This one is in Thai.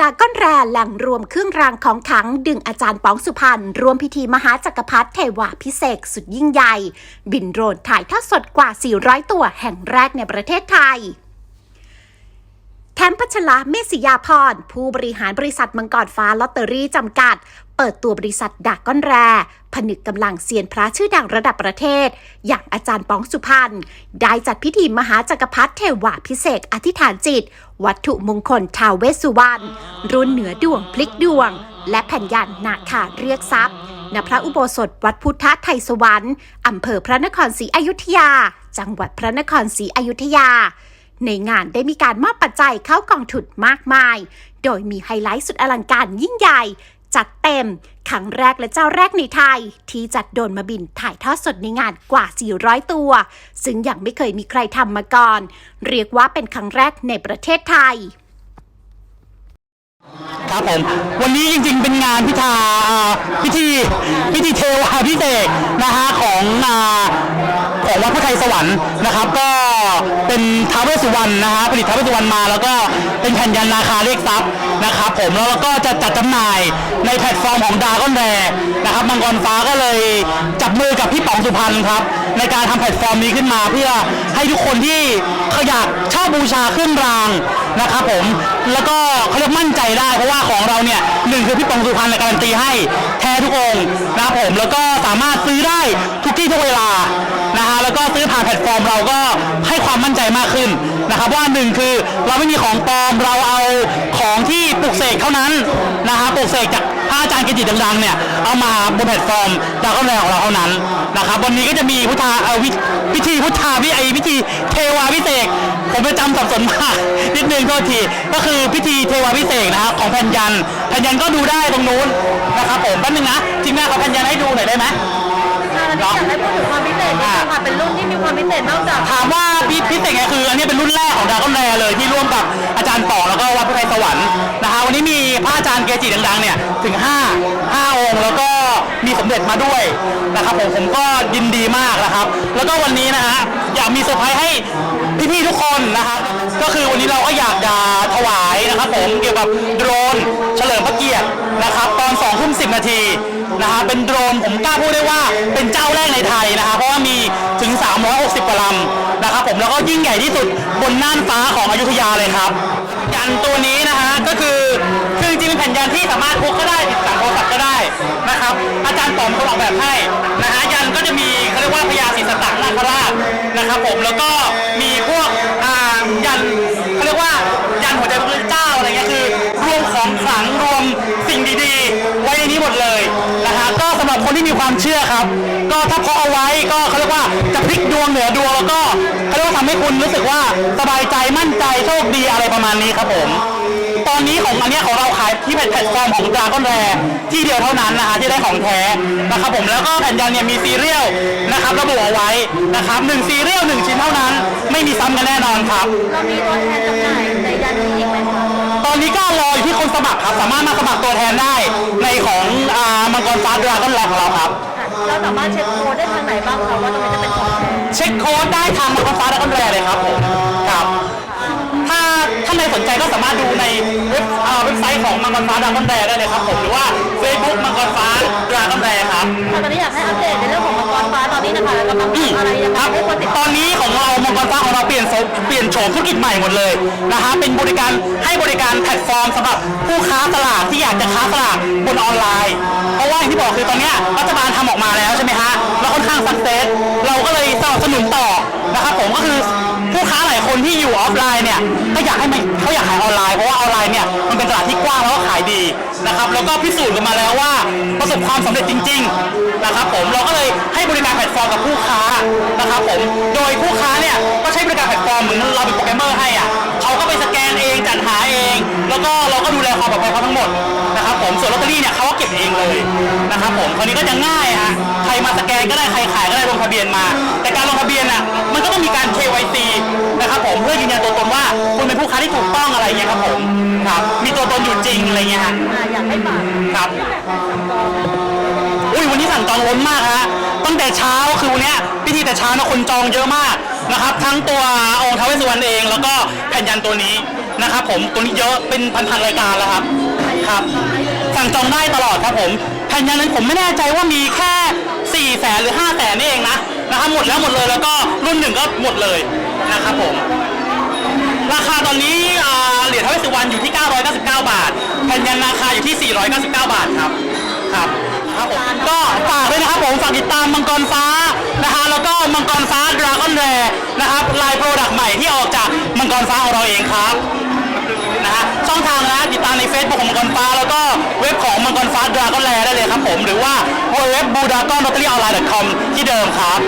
ดาก้อนแรแหล่งรวมเครื่องรางของขลัง ดึงอาจารย์ป๋องสุพรรณรวมพิธีมหาจักรพรรดิเทวาพิเศษสุดยิ่งใหญ่ บินโดรนถ่ายทอดสดกว่า 400 ตัวแห่งแรกในประเทศไทย แคมพัชระเมษยาพร ผู้บริหารบริษัทมังกรฟ้าลอตเตอรี่จำกัด เปิดตัวบริษัทดากก้อนแรผนึกกำลังเซียนพระชื่อดังระดับประเทศ อย่างอาจารย์ปองสุพรรณได้จัดพิธีมหาจักรพรรดิเทวาพิเศษอธิษฐานจิต วัตถุมงคลทาวเวสสุวรรณรุ่นเหนือดวงพลิกดวง และแผ่นยันนาคาเรียกทรัพย์ณพระอุโบสถวัดพุทธไทยสวรรค์อำเภอพระนครศรีอยุธยา จังหวัดพระนครศรีอยุธยา ในงานได้มีการมอบปัจจัยเข้ากองทุนมากมาย โดยมีไฮไลท์สุดอลังการยิ่งใหญ่ จัดเต็มครั้งแรกและเจ้าแรกในไทย ที่จัดโดนมาบินถ่ายทอดสดในงานกว่า 400 ตัว ซึ่งยังไม่เคยมีใครทำมาก่อน เรียกว่าเป็นครั้งแรกในประเทศไทยครับผมวันนี้จริงๆ เป็นงานพิธาพิธีพิธีเทวาพิเศษกนะฮะของอของวัดพุทธไทยสวรรค์นะครับ ก็ เป็นท้าวเวสสุวรรณนะฮะผลิตท้าวเวสสุวรรณมา แล้วก็เป็นแผ่นยันนาคาเรียกทรัพย์นะครับผมแล้วเราก็จะจัดจำหน่ายในแพลตฟอร์มของดาก้อนแรนะครับมังกรฟ้าก็เลยจับมือกับพี่ป๋องสุพรรณครับในการทำแพลตฟอร์มนี้ขึ้นมาเพื่อให้ทุกคนที่เขาอยากเช่าบูชาเครื่องรางนะครับผมแล้วก็เขาเรียกมั่นใจได้เพราะว่าของเราเนี่ยหนึ่งคือพี่ปองสุพรรณการันตีให้แท้ทุกองค์นะครับผมแล้วก็สามารถซื้อได้ทุกที่ทุกเวลา แล้วก็ซื้อผ่านแพลตฟอร์มเราก็ให้ความมั่นใจมากขึ้นนะครับว่าหนึ่งคือเราไม่มีของปลอมเราเอาของที่ปลุกเสกเท่านั้นนะฮะปลุกเสกจากพระอาจารย์กิจิดังๆเนี่ยเอามาบนแพลตฟอร์มดาวก็แรงของเราเท่านั้นนะครับวันนี้ก็จะมีพุทธาเอ่อวิพิธีพุทธาพิไอพิธีเทวาพิเศษผมจะจำสับสนมากนิดนึงโทษทีก็คือพิธีเทวาพิเศษนะครับของแผ่นยันแผ่นยันก็ดูได้ตรงนู้นนะครับผมแป๊บนึงนะจริงแม่ขอแผ่นยันให้ดูหน่อยได้ไหมค่ะแล้วนี่อยากให้พูดถึงความพิเศษนิดนึง ค่ะ เป็นรุ่นที่มีความพิเศษนอกจากถามว่าพิพิเศษไงคืออันนี้เป็นรุ่นแรกของดาวก้อนแรเลยที่ร่วมกับอาจารย์ป๋อแล้วก็วัดพุทธไทยสวรรค์นะฮะวันนี้มีพระอาจารย์เกจิดังๆเนี่ยถึง 5 5 องค์แล้วก็มีสมเด็จมาด้วยนะครับผมผมก็ยินดีมากนะครับ แล้วก็วันนี้นะฮะอยากมีเซอร์ไพรส์ให้พี่ๆทุกคนนะครับก็คือวันนี้เราก็อยากจะถวายนะครับผมเกี่ยวกับโดรนเฉลิมพระเกียรตินะครับตอน2ทุ่ม10 นาทีนะฮะเป็นโดรนผมกล้าพูดได้ว่า ญ่ที่สุดบนน่านฟ้าของอยุธยาเลยครับ ยันตัวนี้นะฮะก็คือคือจริงๆเป็นแผ่นยันที่สามารถพกก็ได้ติดตั้งโทรศัพท์ก็ได้นะครับ อาจารย์ป๋อมเขาออกแบบให้นะฮะยันก็จะมีเขาเรียกว่าพญาศรีสตตนาคราชนะครับ ผมแล้วก็มีพวกอ่ายันเขาเรียกว่ายันหัวใจพระพุทธเจ้าอะไรเงี้ยคือ รวมของขลังรวมสิ่งดีๆ ไว้ในนี้หมดเลยนะฮะก็สำหรับคนที่มีความเชื่อครับ ก็ถ้าพกเอาไว้ก็เขาเรียกว่าจะพลิกดวงเหนือดวงแล้วก็ ให้คุณรู้สึกว่าสบายใจมั่นใจโชคดีอะไรประมาณนี้ครับผม ตอนนี้ของอันเนี้ยของเราขายที่แพลตฟอร์มของดราก้อนแรที่เดียวเท่านั้นนะฮะที่ได้ของแท้นะครับผมแล้วก็แผ่นยันเนี่ยมีซีเรียลนะครับระบุเอาไว้นะครับหนึ่งซีเรียลหนึ่งชิ้นเท่านั้น ไม่มีซ้ำกันแน่นอนครับ เรามีตัวแทนจำหน่ายในยันนี้อีกไหมคะตอนนี้ก็รออยู่ที่คนสมัครครับ สามารถมาสมัครตัวแทนได้ในของอ่ามังกรฟ้าดราก้อนแรของเราครับค่ะ เราสามารถเช็คโค้ดได้ทางไหนบ้างคะว่าตรงนี้จะเป็นของแท้เช็คโค้ดได้ทางมังกรฟ้าดราก้อนแรเลยครับผมครับถ้าท่านใดสนใจก็สามารถดูในเว็บอ่าเว็บไซต์ของมังกรฟ้าดราก้อนแรได้เลยครับผมหรือว่า Facebook มังกรฟ้าดราก้อนแรครับ ค่ะตอนนี้อยากให้อัปเดตในเรื่องของมังกรฟ้าตอนนี้นะคะกำลังอืมทำอะไรยังคไงรับให้คนติดตตาอมนนี้ของเรามังกรฟ้าของเราเปลี่ยนโฉมเปลี่ยนโฉมธุรกิจใหม่หมดเลยนะฮะเป็นบริการให้บริการแพลตฟอร์มสำหรับผู้ค้าสลากที่อยากจะค้าสลากบนออนไลน์ ที่บอกคือตอนเนี้ยรัฐบาลทำออกมาแล้วใช่ไหมฮะแล้วค่อนข้างสักเซสเราก็เลยสนับสนุนต่อนะครับผมก็คือผู้ค้าหลายคนที่อยู่ออฟไลน์เนี่ยก็อยากให้มันเขาอยากขายออนไลน์เพราะว่าออนไลน์เนี่ยมันเป็นตลาดที่กว้างแล้วก็ขายดีนะครับแล้วก็พิสูจน์กันมาแล้วว่าประสบความสำเร็จจริง ๆนะครับ ผมเราก็เลยให้บริการแพลตฟอร์มกับผู้ค้านะครับผมโดยผู้ค้าเนี่ยก็ใช้บริการแพลตฟอร์มเหมือนเราเป็นโปรแกรมเมอร์ให้อะเขาก็ไปสแกนเองจัดหาเอง แล้วก็เราก็ดูแลความปลอดภัยเขาทั้งหมดนะครับผมส่วนลอตเตอรี่เนี่ยเขา เก็บเองเลยนะครับผมคราวนี้ก็จะง่ายฮะใครมาสแกนก็ได้ใครขายก็ได้ลงทะเบียนมา แต่การลงทะเบียนอะมันก็ต้องมีการ KYC นะครับผมเพื่อยืนยันตัวตนว่าคุณเป็นผู้ค้าที่ถูกต้องอะไรเงี้ยครับผมครับมีตัวตนอยู่จริงอะไรเงี้ยฮะอ่าอยากให้ฝากครับ อุ้ยวันนี้สั่งจองล้นมากฮะตั้งแต่เช้าคือวันเนี้ยพิธีแต่เช้านะคนจองเยอะมากนะครับ ทั้งตัวองค์ท้าวเวสสุ วรรณเอง แล้วก็แผ่นยันตัวนี้นะครับผมตัวนี้เยอะเป็นพันๆรายการแล้วครับครับสั่งจองได้ตลอดครับผมแผ่นยันนั้นผมไม่แน่ใจว่ามีแค่4ี่แสนหรือ5้าแสนนี่เองนะนะครับหมดแล้วหมดเลยแล้วก็รุ่นหนึ่งก็หมดเลยนะครับผมราคาตอนนี้เหรียญทาวเวสสุวรรณอยู่ที่ 999 บาทแผ่นยันราคาอยู่ที่ 499 บาทครับครับ ครับผมก็ฝากด้วยนะครับผมฝากติดตามมังกรฟ้านะฮะแล้วก็มังกรฟ้าดราก้อนแรนะครับลายโปรดักต์ใหม่ที่ออกจากมังกรฟ้าของเราเองครับนะฮะช่องทางนะติดตามใน Facebook ของมังกรฟ้า แล้วก็เว็บของมังกรฟ้าดราก้อนแรได้เลยครับผมหรือว่าเว็บบูดากอนลอตเตอรี่ออนไลน์ .com ที่เดิมครับ